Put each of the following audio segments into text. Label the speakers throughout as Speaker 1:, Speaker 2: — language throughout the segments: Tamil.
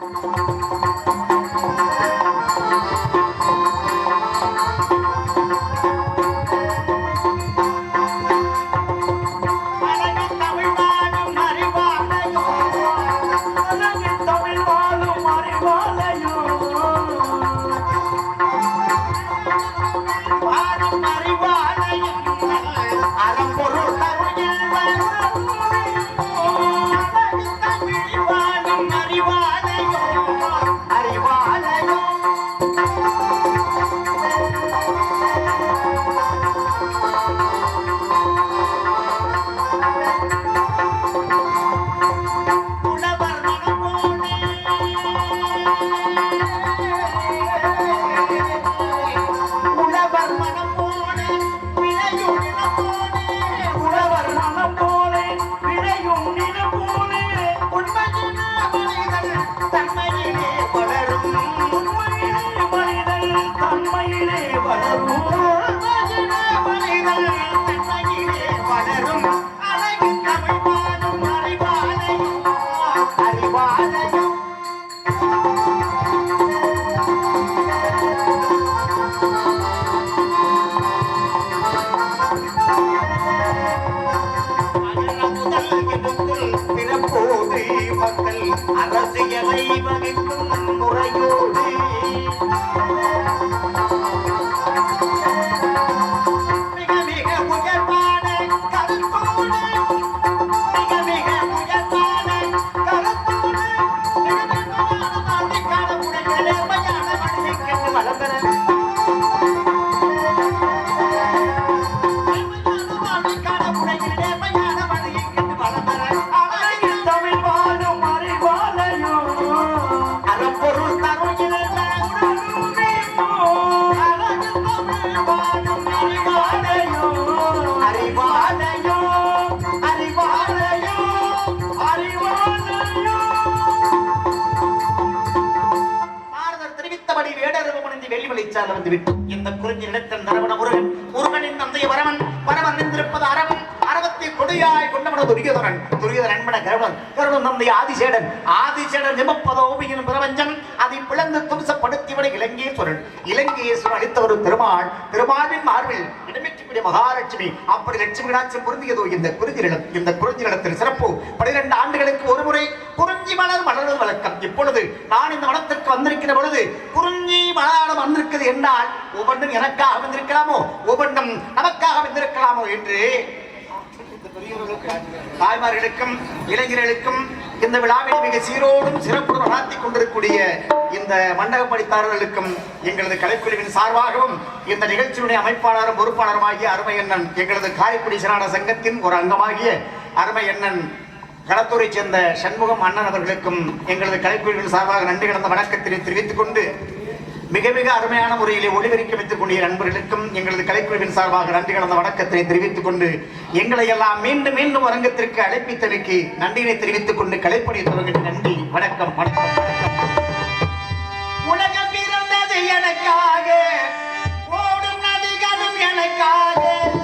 Speaker 1: Thank you. இந்த நரவண முருகன் முருகனின் தந்தைய வரவன் வரவன் நின்றிருப்பது அரவன் அரவத்தை கொடியாய் கொண்டவன துரியோதரன் துரியோதரன் என்பன கருடன் கருடன் தந்தைய ஆதிசேடன். ஆதிசேடன் நிமப்பதோபியின் பிரபஞ்சன் அதை பிளந்து தும்சப்படுத்திவிட இலங்கேஸ்வரன் இலங்கேஸ்வரன் அளித்த ஒரு திருமால் திருமாலின் மார்பில் இடம்பெற்றக்கூடிய மகாலட்சுமி. அப்படி லட்சுமி கடாட்சம் பொருந்தியதோ இந்த குருதி நிலம் இந்த குறிஞ்சி நிலத்தின் சிறப்பு. பனிரெண்டு ஆண்டுகளுக்கு ஒரு முறை குறிஞ்சி மலர் மலர்வது வழக்கம். இப்பொழுது நான் இந்த வனத்திற்கு வந்திருக்கிற பொழுது குறிஞ்சி மலராடம் வந்திருக்கிறது என்றால் ஒவ்வொன்றும் எனக்காக வந்திருக்கலாமோ? ஒவ்வொன்றும் நமக்காக வந்திருக்கலாமோ என்று? தாய்மார்களுக்கும் இளைஞர்களுக்கும் இந்த விழாவில் மிக சீரோடும் சிறப்புடன் நடாத்தி கொண்டிருக்கக்கூடிய இந்த மண்டப படித்தாரர்களுக்கும் எங்களது கலைக்குழுவின் சார்பாகவும் இந்த நிகழ்ச்சியுடைய அமைப்பாளரும் பொறுப்பாளருமாகிய அருமை அண்ணன் எங்களது காரைக்குடி சிறான சங்கத்தின் ஒரு அங்கமாகிய அருமை அண்ணன் களத்தூரைச் சேர்ந்த சண்முகம் அண்ணன் அவர்களுக்கும் எங்களது கலைக்குழுவின் சார்பாக நன்றி கடந்த வணக்கத்தினை தெரிவித்துக் கொண்டு மிக மிக அருமையான முறையிலே ஒளிபெருக்கி வைத்துக் கொண்டிய நண்பர்களுக்கும் எங்களது கலைக்குழுவின் சார்பாக நன்றி கலந்த வணக்கத்தினை தெரிவித்துக் கொண்டு எங்களை எல்லாம் மீண்டும் மீண்டும் அரங்கத்திற்கு அழைப்பித்தமைக்கு நன்றினை தெரிவித்துக் கொண்டு கலைப்பணியை துவங்கிட்டு நன்றி வணக்கம் வணக்கம். உலகம் பிறந்தது எனக்காக ஓடும் நதிகளும் எனக்காக.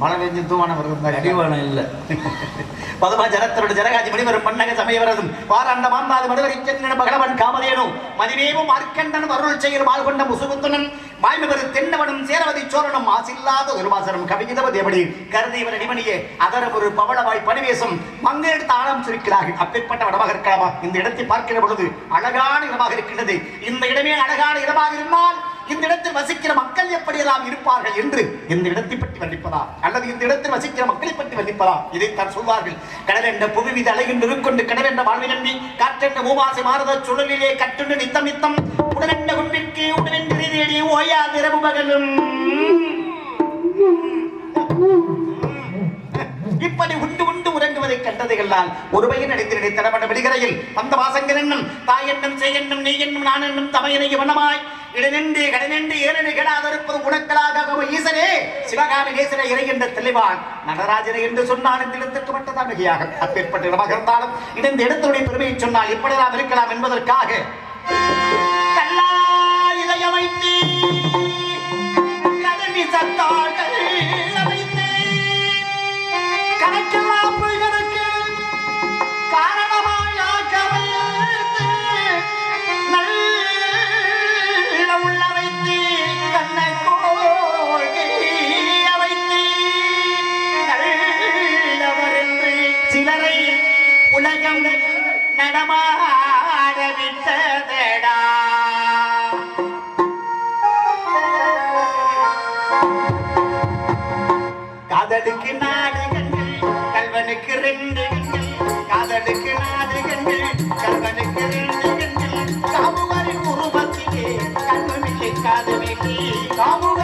Speaker 1: மழை பெஞ்சு தூவான வருது
Speaker 2: அடிவானம் இல்ல.
Speaker 1: பதுமா ஜனத்தரோட ஜனகாஜி மணிவரும் மன்னக சமயவரதும் வாராண்ட மாந்தாது மடுவரிச்சந்திரன் பகலவன் காமதேனும் மதிவேவும் மார்க்கண்டனும் அருள் செய்யும் ஆள்கொண்ட முசுகுந்தனும் வாய்மவர் தென்னவனும் சேரவதி சோழனும் ஆசில்லாத ஒரு வாசனம் கவிஞதவ தேவடி கருதீவன் அடிமணியே அதரம் ஒரு பவளவாய் பணிவேசம் மங்கெடுத்த ஆழம் சுருக்கிறார்கள். அப்பேற்பட்ட வடமாக இருக்கலாமா இந்த இடத்தை பார்க்கிற பொழுது அழகான இடமாக இருக்கின்றது. இந்த இடமே அழகான இடமாக இருந்தால் இந்த இடத்தில் வசிக்கிற மக்கள் எப்படியெல்லாம் இருப்பார்கள் என்று இந்த இடத்தை பற்றி வல்லிப்பதா அல்லது இந்த இடத்தில் வசிக்கிற மக்களை பற்றி வர்ணிப்பதா இதைத்தான் சொல்வார்கள். கடல் என்ற புவி மீது அலைகின்ற கொண்டு கடல் என்ற வாழ்வை நம்பி காற்றென்ற மூவாசை மாறுத சுழலிலே கட்டுண்டு நித்தம் நித்தம் உடனென்ற கும்பிற்கு உடனென்று தேடி ஓயா திரவு பகலும். இப்படி உண்டு உண்டு உறங்குவதை கண்டதைகளால் ஒரு பையன் அடைந்து நினைத்தனப்பட்ட விடுகிறையில் அந்த வாசங்கள் என்னும் தாய் என்னும் செய் என்னும் நீ என்னும் நான் என்னும் தமையனை வண்ணமாய் இடனென்று கடனின்றி ஏழனு கெடாதிருப்பது உனக்கலாக ஈசனே? சிவகாமி நேசனை இறைகின்ற தெளிவான். நடராஜனை என்று சொன்னான் இந்த இடத்திற்கு மட்டும்தான் மிகையாக அப்பேற்பட்ட இடமாக இருந்தாலும் இந்த இடத்துடைய பெருமையை சொன்னால் எப்படியெல்லாம் இருக்கலாம் என்பதற்காக. கல்லா இதய வைத்து Vamos!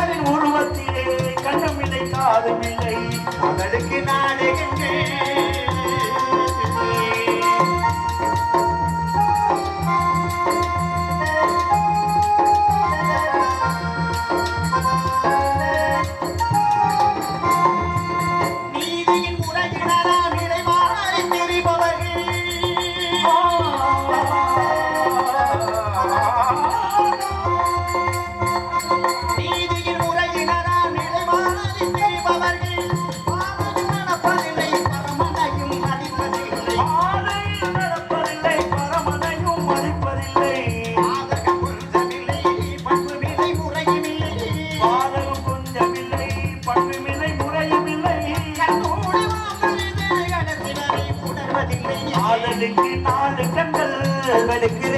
Speaker 2: ஆதலுக்கு நாலு கண்கள் அவளுக்கு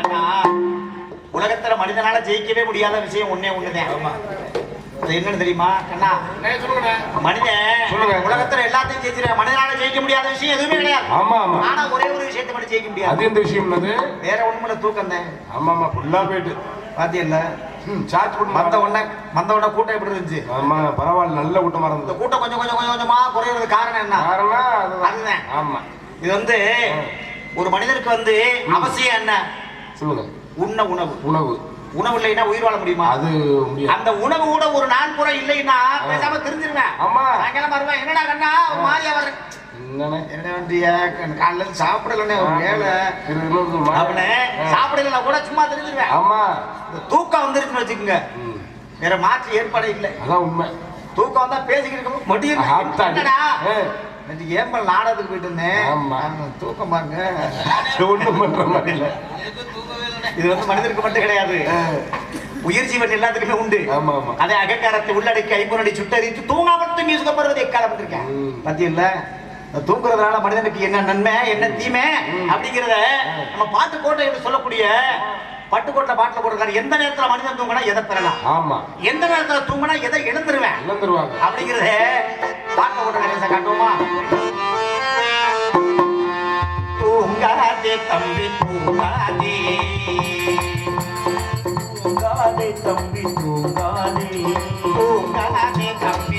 Speaker 1: ஏன்னா உலகத்துல மனிதனால ஜெயிக்கவே முடியாத விஷயம் ஒண்ணே ஒண்ணுதான். அது என்னன்னு தெரியுமா? கண்ணா மனிதன்
Speaker 3: சொல்லுங்க.
Speaker 1: உலகத்துல எல்லாத்தையும் ஜெயிச்சிருக்க மனிதனால ஜெயிக்க முடியாத விஷயம் எதுவுமே கிடையாது.
Speaker 3: ஆமா ஆமா.
Speaker 1: ஆனா ஒரே ஒரு விஷயத்தை மட்டும் ஜெயிக்க முடியாது.
Speaker 3: அது எந்த விஷயம் அது
Speaker 1: வேற ஒண்ணுமில்ல தூக்கம் தான்.
Speaker 3: ஆமா ஆமா ஃபுல்லா போயிட்டு.
Speaker 1: பாத்தியல்ல
Speaker 3: சார்ஜ்
Speaker 1: வந்த
Speaker 3: பண்ண
Speaker 1: உடனே வந்த உடனே கூட்டம் எப்படி இருந்துச்சு?
Speaker 3: ஆமா பரவாயில்ல நல்ல கூட்டமா இருந்தது
Speaker 1: கூட்டம் கொஞ்சம் கொஞ்சம் கொஞ்சம் கொஞ்சமா குறையிறது காரணம் என்ன?
Speaker 3: காரணம். அதுதான். ஆமா.
Speaker 1: இது வந்து ஒரு மனிதனுக்கு வந்து அவசியம் என்ன?
Speaker 3: சொல்லுங்க.
Speaker 1: உண்ண உணவு.
Speaker 3: உணவு.
Speaker 1: உணவு இல்லைன்னா உயிர் வாழ முடியுமா?
Speaker 3: அது
Speaker 1: அந்த உணவு கூட ஒரு நாள் பூரா இல்லைன்னா பேசாம தெரிஞ்சிருவேன்
Speaker 3: ஆமா.
Speaker 1: சாயங்காலம் வருவேன். என்னடா கண்ணா? ஒரு மாதிரியா வர்ற காலைல ஒரு வேலை. அவனே. சாப்பிடலாம் கூட சும்மா தெரிஞ்சிருவேன்
Speaker 3: ஆமா.
Speaker 1: இந்த தூக்கம் வந்துருச்சுன்னு வச்சுக்கோங்க. வேற மாற்று ஏற்பாடே இல்லை.
Speaker 3: அதான் உண்மை.
Speaker 1: தூக்கம் வந்தா பேசிக்கிட்டு இருக்கும் மடியும்
Speaker 3: ஆத்தாடி.
Speaker 1: என்னடா
Speaker 3: ஏ.
Speaker 1: நேற்று ஏம்பல் நாடகத்துக்கு போயிட்டு இருந்தேன் தூக்கம் பாருங்க.
Speaker 3: ஒண்ணும் பண்ற மாதிரி இல்ல.
Speaker 1: இது வந்து மனிதருக்கு மட்டும் கிடையாது. உயிர் ஜீவன் எல்லாத்துக்குமே உண்டு.
Speaker 3: ஆமா ஆமா.
Speaker 1: அதே அகங்காரத்தை உள்ளடக்கி ஐம்பொனடி சுட்டரித்து தூங்காமல் தூங்கி சுகப்படுவது எக்காலம் இருக்கேன். பத்தியில்ல? தூங்குறதுனால மனிதனுக்கு என்ன நன்மை என்ன தீமை அப்படிங்கிறத நம்ம பாட்டு கோட்டை என்று சொல்லக்கூடிய பட்டுக்கோட்டை பாட்டில் போட்டிருக்காரு. எந்த நேரத்துல மனிதன் தூங்கினா எதை பெறலாம்?
Speaker 3: ஆமா.
Speaker 1: எந்த நேரத்துல தூங்கினா எதை இழந்துருவேன்
Speaker 3: இழந்துருவாங்க
Speaker 1: அப்படிங்கிறத பாட்டில் போட்ட கணேச காட்டுவோமா? தூங்காதே தம்பி தூங்காதே.
Speaker 2: தூங்காதே தம்பி தூங்காதே.
Speaker 1: தூங்காதே தம்பி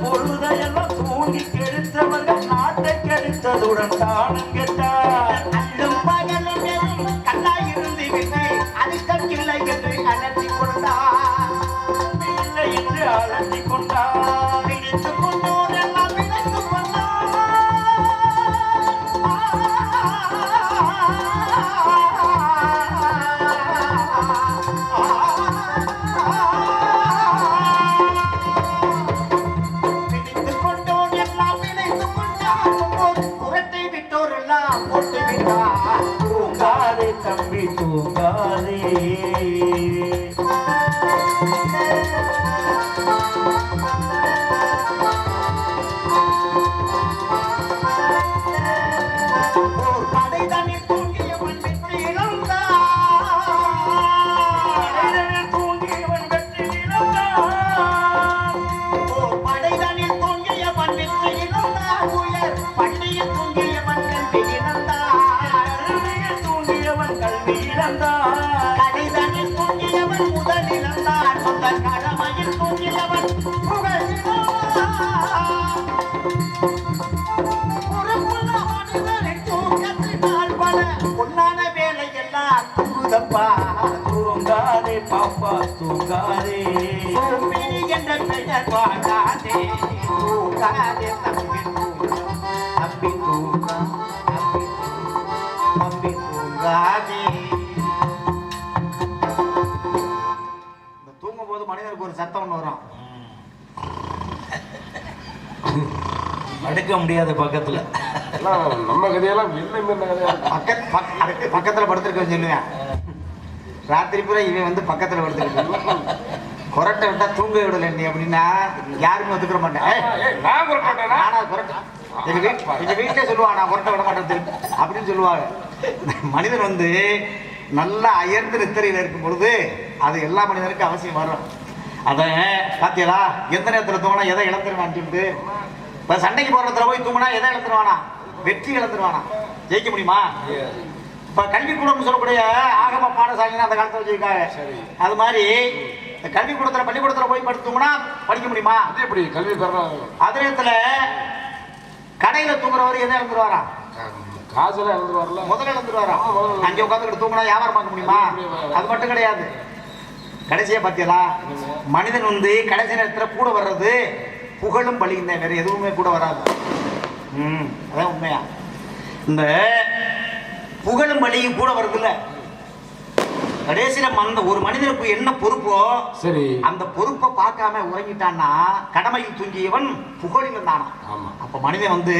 Speaker 1: பொழுதையெல்லாம்
Speaker 2: தூங்கி கெடுத்தவர்கள் நாட்டை கெடுத்ததுடன் தானம் கெட்டார்
Speaker 1: மனிதனுக்கு ஒரு சத்தம் ஒன்று வரும்.
Speaker 2: அடுக்க முடியாத பக்கத்துல.
Speaker 3: எல்லாம் நம்ம கதையெல்லாம் வெள்ளை மீறின கதையா இருக்கு.
Speaker 1: பக்கத் பக் சொல்லுவேன். ராத்திரி பூரா இவன் வந்து பக்கத்துல படுத்துருக்கேன் கொரட்டை விட்டா தூங்க விடல நீ அப்படின்னா யாருமே ஒத்துக்கிற மாட்டேன்.
Speaker 3: நான்
Speaker 1: கொரட்டை எங்க வீட் எங்க வீட்டிலே சொல்லுவாங்க நான் கொரட்டை விட மாட்டேன் அப்படின்னு சொல்லுவாங்க. மனிதன் வந்து நல்லா அயர்ந்து நித்திரையில் இருக்கும் பொழுது அது எல்லா மனிதனுக்கும் அவசியம் வரும். அதை பாத்தியலா? எந்த நேரத்தில் தூங்கினா எதை இழந்துருவான்னு சொல்லிட்டு இப்போ சண்டைக்கு போடுறதுல போய் தூங்கினா எதை இழந்துருவானா? வெற்றி இழந்துருவானா? ஜெயிக்க முடியுமா? இப்ப கல்விக்கூடம்னு சொல்லக்கூடிய ஆகம பாடசாலைன்னு அந்த காலத்துல வச்சிருக்காங்க.
Speaker 3: சரி.
Speaker 1: அது மாதிரி இந்த கல்விக்கூடத்துல பள்ளிக்கூடத்துல போய் படுத்தோம்னா படிக்க முடியுமா?
Speaker 3: அது எப்படி? கல்வி பெறலாம்
Speaker 1: அதே நேரத்துல கடையில தூங்குறவர் எதை இழந்துருவாரா?
Speaker 3: காசெல்லாம் இழந்து வரல
Speaker 1: முதல்ல இழந்துருவாரா. அங்கே உட்காந்துக்கிட்டு தூங்கினா வியாபாரம் பார்க்க முடியுமா? அது மட்டும் கிடையாது. கடைசியா பாத்தீங்களா மனிதன் வந்து கடைசி நேரத்துல கூட வர்றது புகழும் பலியும் தான் வேற எதுவுமே கூட வராது. ம் அதான் உண்மையா? இந்த புகழும் பலியும் கூட வருதுல்ல கடைசியில அந்த ஒரு மனிதனுக்கு என்ன பொறுப்போ
Speaker 3: சரி.
Speaker 1: அந்த பொறுப்பை பார்க்காம உறங்கிட்டான்னா கடமையில் தூங்கியவன் புகழில் தானா
Speaker 3: ஆமா.
Speaker 1: அப்ப மனிதன் வந்து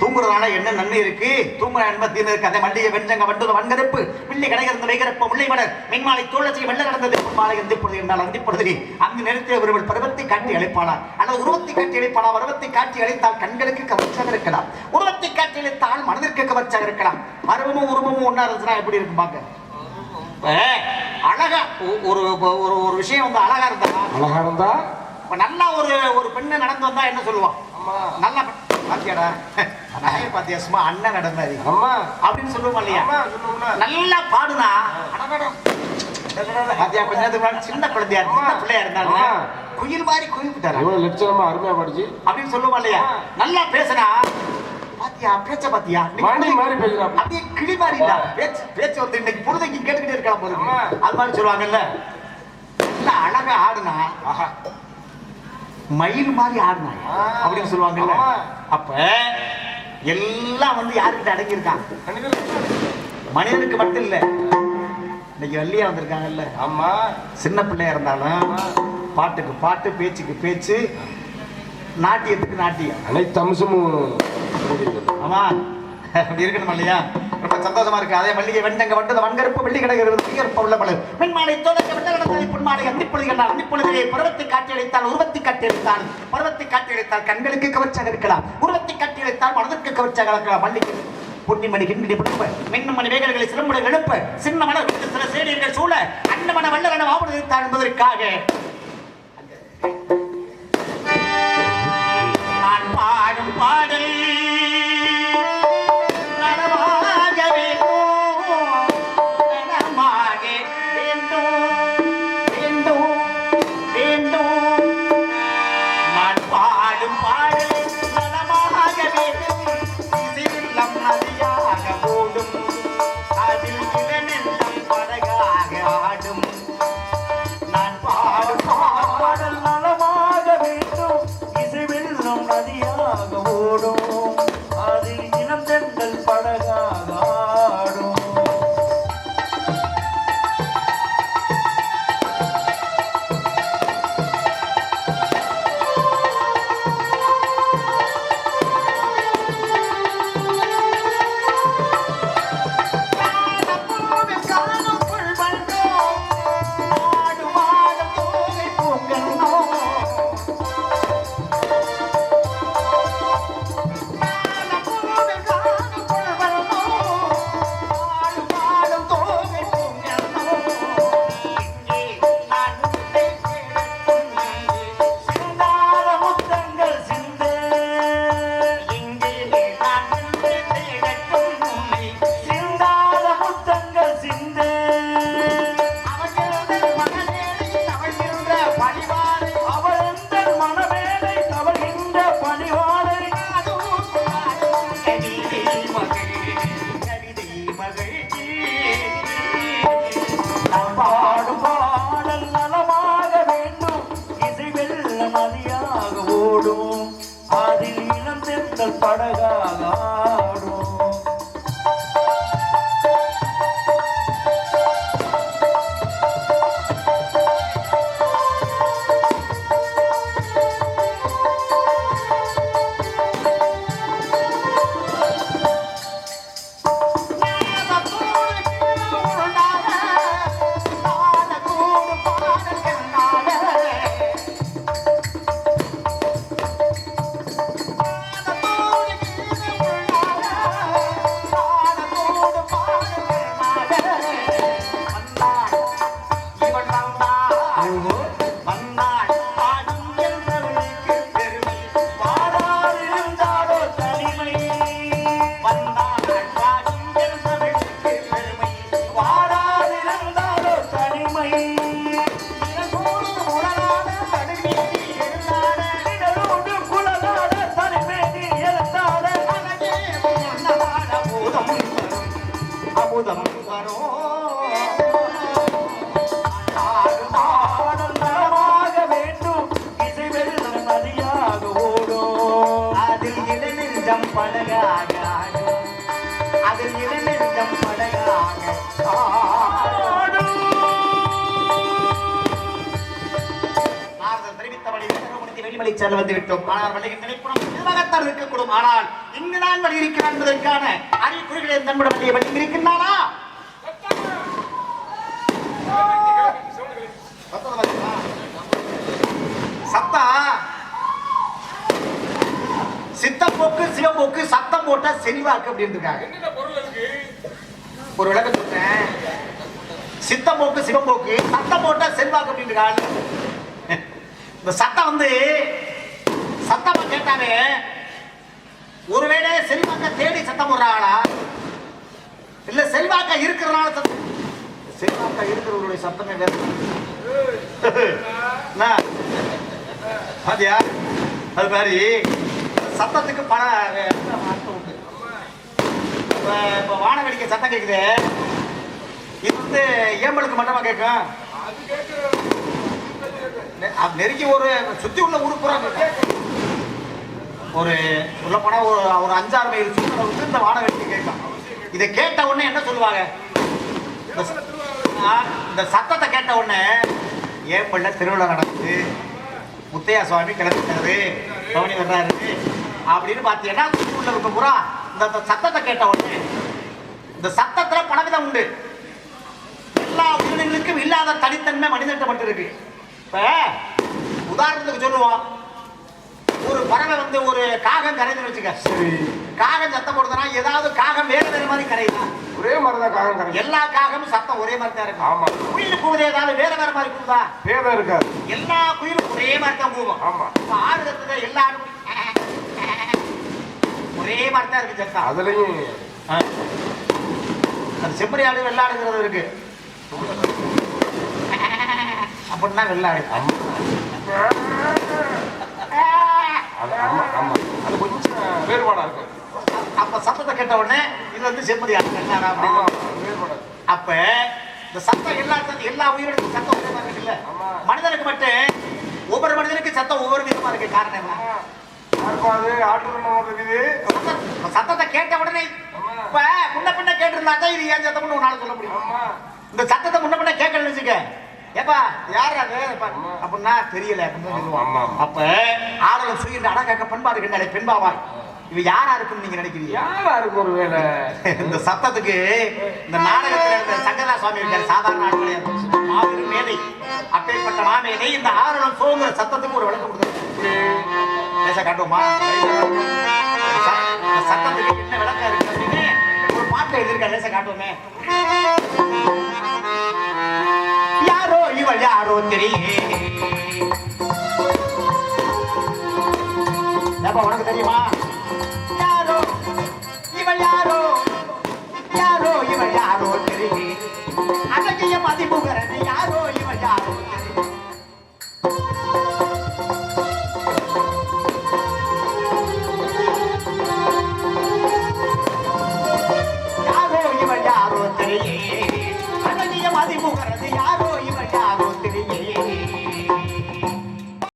Speaker 1: தூங்குறதால என்ன நன்மை இருக்கு? தூங்குற என்பத்தின் இருக்கு. அதை மண்டிய வெஞ்சங்க வண்டுத வன்கருப்பு. வில்லி கடைகிறந்த வைகரப்ப முல்லை மலர் மின்மாலை தோழச்சி வெள்ள நடந்தது. மாலை எந்திப்பொழுது என்றால் அந்திப்பொழுது. அங்கு நிறுத்திய ஒருவள் பருவத்தை காட்டி அழைப்பாளா அல்லது உருவத்தை காட்டி அழைப்பாளா பருவத்தை காட்டி அழைத்தால் கண்களுக்கு கவர்ச்சியாக இருக்கலாம். உருவத்தை காட்டி அழைத்தால் மனதிற்கு கவர்ச்சியாக இருக்கலாம். பருவமும் உருவமும் ஒன்றா இருந்துச்சுன்னா எப்படி இருக்கும் பாக்க அழகா ஒரு ஒரு ஒரு விஷயம் வந்து அழகா இருந்தா
Speaker 3: அழகா இருந்தா?
Speaker 1: இப்ப நல்லா ஒரு ஒரு பெண்ணை நடந்து வந்தா என்ன சொல்லுவான்? நல்ல. பாத்தியாடா? நகைய பாத்தியா சும்மா அண்ணன் நடந்தாரு.
Speaker 3: அம்மா.
Speaker 1: அப்படின்னு சொல்லுவோம் இல்லையா? நல்லா பாடுனா. பாத்தியா கொஞ்ச நேரத்துக்கு சின்ன குழந்தையா சின்ன பிள்ளையா இருந்தாலும். குயில் மாதிரி குயில் விட்டாரா
Speaker 3: லட்சணமா அருமையா படிச்சு.
Speaker 1: அப்படின்னு சொல்லுவோம் இல்லையா? நல்லா பேசுனா பாத்தியா? பேச்ச பாத்தியா?
Speaker 3: மணி மாதிரி பேசுறான்
Speaker 1: அப்படியே கிளி மாதிரி இல்ல. பேச்சு பேச்சு வந்து இன்னைக்கு பொழுதைக்கு கேட்டுக்கிட்டே இருக்கலாம் போது
Speaker 3: ஆமா.
Speaker 1: அது மாதிரி சொல்லுவாங்கல்ல. நல்லா அழகா ஆடுனா மயில் மாதிரி ஆடுனா. அப்படின்னு சொல்லுவாங்கல்ல.
Speaker 3: ஆமா.
Speaker 1: அப்ப எல்லாம் வந்து யாருக்கிட்ட அடங்கியிருக்கான்
Speaker 3: கண்டிப்பா
Speaker 1: மனிதனுக்கு மட்டும் இல்ல. இன்னைக்கு வள்ளியா வந்திருக்காங்கல்ல.
Speaker 3: அம்மா
Speaker 1: சின்ன பிள்ளையா இருந்தாலும் பாட்டுக்கு பாட்டு பேச்சுக்கு பேச்சு நாட்டியத்துக்கு நாட்டியம்.
Speaker 3: அனைத்து அம்சமும்.
Speaker 1: ஆமா. அப்படி இருக்கணும் இல்லையா? ரொம்ப சந்தோஷமா இருக்கு. அதே மல்லிகை வெண்டங்க வண்டது வன்கருப்பு வெள்ளி கிடக்கிறது தீயற்ப உள்ள மலர் பெண்மாலை தோலக்க வெண்ட நடந்ததை பொன்மாலை அந்திப்பொழுதுகள் அந்திப்பொழுதிலே பருவத்தை காட்டி அளித்தால் உருவத்தை காட்டி அளித்தால் பருவத்தை காட்டி அளித்தால் கண்களுக்கு கவர்ச்சியாக இருக்கலாம். உருவத்தை காட்டி அளித்தால் மனதிற்கு கவர்ச்சியாக இருக்கலாம். மல்லிகை பொன்னிமணி கிண்டி புடுப்ப மின்னும் மணி வேகல்களை சிறுமுறை எழுப்ப. சின்ன விட்டு சில சேடியர்கள் சூழ. அன்னமன வல்லரன வாபுதான் என்பதற்காக. பாடல் அற்புதம் வரும்
Speaker 2: பாடல் வேண்டும் இசை நதியாக ஓடும்
Speaker 1: அதில் இளநெஞ்சம் படகாக அதில் இளநெஞ்சம் படகாக தெரிவித்தபடி வேதமுடித்து வந்து விட்டோம் ஆனால் வழியின் நினைப்புறம் இருக்கக்கூடும். ஆனால் இங்குதான் வழி இருக்கிறான் என்பதற்கான அறிகுறிகளை தன்னுடைய வழி இருக்கின்றானா? சத்தா. சித்தப்போக்கு சிவப்போக்கு சத்தம் போட்டா செல்வாக்கு அப்படின்னு இருக்காங்க ஒரு விளக்கம் சொல்றேன். சித்தப்போக்கு சிவப்போக்கு சத்தம் போட்டா செல்வாக்கு அப்படின்னு இருக்காங்க இந்த சத்தம் வந்து சத்தமா கேட்டாவே ஒருவேளை செல்வாக்க தேடி சத்தம் போடுறாங்களா? இல்ல செல்வாக்க இருக்கிறனால சத்தம் செல்வாக்க இருக்கிறவங்களுடைய சத்தமே வேற? பாத்தியா? அது மாதிரி சத்தத்துக்கு பல அர்த்தம் உண்டு. இப்ப இப்ப வான வெடிக்க சத்தம் கேக்குது. இது வந்து ஏம்பலுக்கு மட்டுமா கேட்கும் நெ- அது நெருங்கி ஒரு சுத்தி உள்ள உருப்புறா ஒரு சொல்லப்போனால் போனா ஒரு ஒரு அஞ்சாறு மைல் சுற்றுலா இந்த வானவெட்டி வெடிக்க கேட்கும் இதை கேட்ட உடனே என்ன சொல்லுவாங்க? இந்த சத்தத்தை கேட்ட உடனே ஏம்பல்ல திருவிழா நடக்குது? முத்தையா சுவாமி கிளம்பிட்டாரு. கவனி வர்றாரு. அப்படின்னு பார்த்தீங்கன்னா உள்ள இருக்க பூரா இந்த இந்த சத்தத்தை கேட்ட உடனே இந்த சத்தத்துல பலவிதம் உண்டு. எல்லா உயிரினங்களுக்கும் இல்லாத தனித்தன்மை மனிதட்டப்பட்டிருக்கு இப்ப உதாரணத்துக்கு சொல்லுவோம். பறவை வந்து ஒரு காகம் கரைதுன்னு வச்சுக்க. காகம் சத்தம் போடுதுன்னா ஏதாவது காகம் வேற வேற மாதிரி கரையுதா?
Speaker 3: ஒரே மாதிரி தான் காகம் கரைக்கும்
Speaker 1: எல்லா காகமும் சத்தம் ஒரே மாதிரி தான் இருக்கும்.
Speaker 3: ஆமா.
Speaker 1: குயில் கூவுது ஏதாவது வேற வேற மாதிரி கூவுதா?
Speaker 3: பேதம் இருக்காது.
Speaker 1: எல்லா குயிலும் ஒரே மாதிரி தான் கூவும்.
Speaker 3: ஆமா.
Speaker 1: ஆடு கத்துத எல்லா ஒரே மாதிரி தான் இருக்கு சத்தம்
Speaker 3: அதுலயும்.
Speaker 1: அது செம்மறி ஆடு வெள்ளாடுங்கிறது இருக்கு. அப்படின்னா வெள்ளாடு
Speaker 3: அது அது கொஞ்சம் வேறுபாடா இருக்கு
Speaker 1: அப்ப சத்தத்தை கேட்ட உடனே இது வந்து செம்மறி ஆடு வெள்ளாடா
Speaker 3: ஆமா
Speaker 1: அப்படின்னு
Speaker 3: அது வேறுபாடு
Speaker 1: அப்ப இந்த சத்தம் எல்லா எல்லா உயிரினத்துக்கும் சத்தம் ஒரே மாதிரி இருக்குல்ல?
Speaker 3: ஆமா.
Speaker 1: மனிதனுக்கு மட்டும் ஒவ்வொரு மனிதனுக்கு சத்தம் ஒவ்வொரு விதமா இருக்கு காரணம் சத்தத்தை கேட்ட உடனே. இப்ப முன்ன பின்ன கேட்டிருந்தாக்கா இது ஏன் சத்தம்னு ஒரு நாள் சொல்ல முடியும். இந்த சத்தத்தை முன்ன பின்ன கேட்கல வச்சுக்க ஏப்பா யார் அது. அப்படின்னா தெரியல அப்படின்னு சொல்லுவான். அப்ப ஆடலம் சுயின்ற அழகாக்க பண்பாடு கண்டாலே பெண்பாவாய் இவ யாரா இருக்குன்னு நீங்க நினைக்கிறீங்க?
Speaker 3: யாரா இருக்கு ஒரு வேலை
Speaker 1: இந்த சத்தத்துக்கு இந்த நாடகத்துல இருந்த சங்கரா சுவாமி இருக்காரு சாதாரண ஆள் கிடையாது. மாபெரும் மேதை. அப்பேற்பட்ட மாமேதை இந்த ஆரணம் சோங்கிற சத்தத்துக்கு ஒரு விளக்கம் கொடுத்தாரு பேச காட்டுவோமா? இந்த சத்தத்துக்கு என்ன விளக்கம் இருக்கு அப்படின்னு ஒரு பாட்டை எழுதியிருக்க லேச காட்டுவோமே. யாரோ இவள் யாரோ தெரியலே ஏப்பா உனக்கு தெரியுமா?